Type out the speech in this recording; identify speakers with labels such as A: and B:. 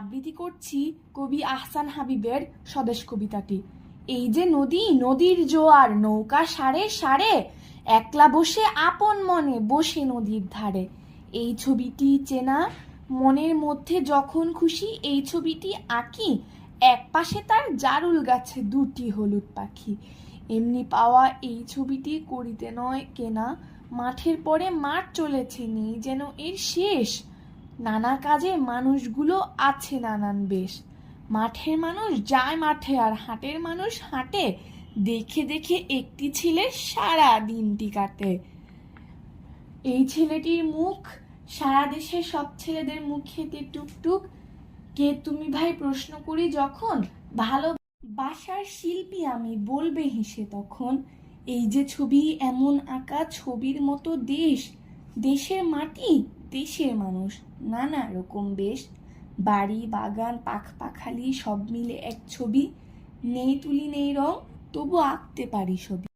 A: আবৃত্তি করছি কবি আহসান হাবিবের স্বদেশ কবিতাটি। এই যে নদী, নদীর জোয়ার, নৌকা সারে সারে, একলা বসে আপন মনে বসে নদীর ধারে। এই ছবিটি চেনা মনের মধ্যে যখন খুশি, এই ছবিটি আঁকি এক পাশে তার জারুল গাছে দুটি হলুদ পাখি। এমনি পাওয়া এই ছবিটি করিতে নয় কেনা, মাঠের পরে মাঠ চলেছে নেই যেন এর শেষ। নানা কাজে মানুষগুলো আছে নানান বেশ। মাঠের মানুষ যায় মাঠে আর হাটের মানুষ হাঁটে। দেখে দেখে একটি ছেলে সারা দিনটি কাটে। এই ছেলেটির মুখ সারা দেশের সব ছেলেদের মুখেতে টুকটুক। কে তুমি ভাই প্রশ্ন করি যখন? ভালো বাসার শিল্পী আমি, বলবে হেসে তখন। এই যে ছবি, এমন আঁকা ছবির মতো দেশ। দেশের মাটি দেশের মানুষ নানা রকম বেশ, বাড়ি, বাগান, পাখ পাখালি সব মিলে এক ছবি, নেই তুলি, নেই রং তবু আঁকতে পারি ছবি।